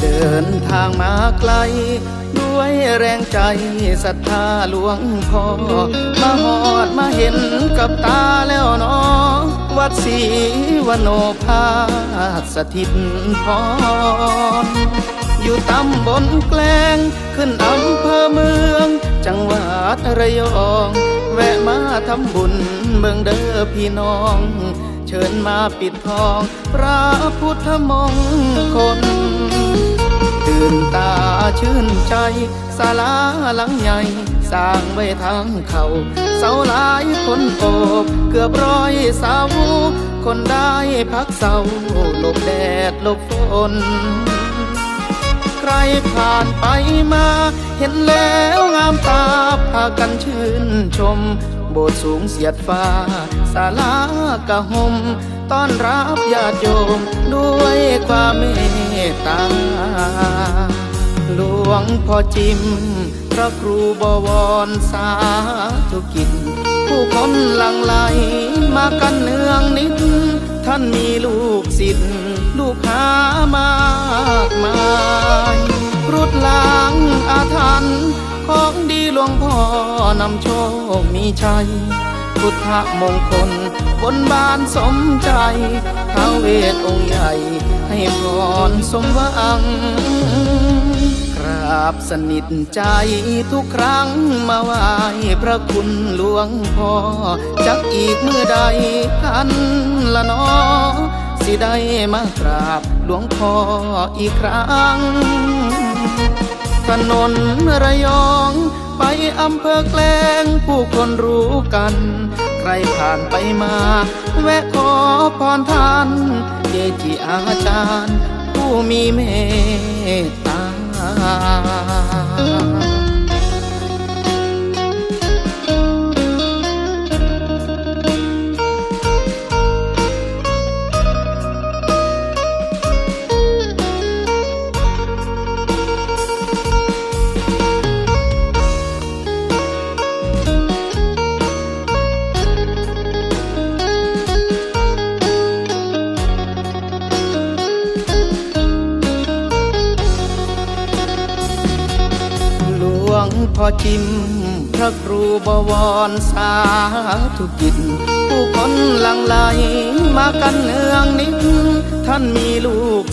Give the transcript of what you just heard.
เดินทางมาไกล ด้วยแรงใจศรัทธาหลวงพ่อ มาหอดมาเห็นกับตาแล้วนอวัดศรีวโนภาสสถิตพรอยู่ตำบลแกลง ขึ้นอำเภอเมือง จังหวัดระยอง แวะมาทำบุญเมืองเด้อพี่น้อง เชิญมาปิดทอง พระพุทธมงคล ตื่นตาชื่นใจศาลาหลังใหญ่ สร้างไว้ทางเขาเสาหลายคนโอบเกือบร้อยสาว คนได้พักเสาหลบแดดหลบฝนใครผ่านไปมา เห็นแล้วงามตาพากันชื่นชม โบสถ์สูงเสียดฟ้าศาลากะหมต้อนรับญาติโยมด้วยความเมตตา หลวงพ่อจิม พระครูบวรสาธุกิจ ผู้คนหลังไหลมากันเนืองนิด ท่านมีลูกศิษย์ลูกหามากมายรุดล้างอาถรรพ์ของดีหลวงพ่อนำโชคมีชัยพุทธมงคลบนบานสมใจท้าเวทองค์ใหญ่ ให้พรสมหวัง กราบสนิทใจทุกครั้งมาไหว้พระคุณหลวงพ่อจักอีกเมื่อใดกันละนอสิได้มากราบหลวงพ่ออีกครั้งถนนระยองไปอำเภอแกลงผู้คนรู้กัน ใครผ่านไปมา แวะขอพรท่าน ที่อาจารย์ผู้มีเมตตา งพ่อจิม พระครูบวรสาธุกิจ ผู้คนหลังไหลมากันเนืองนิดท่านมีลูก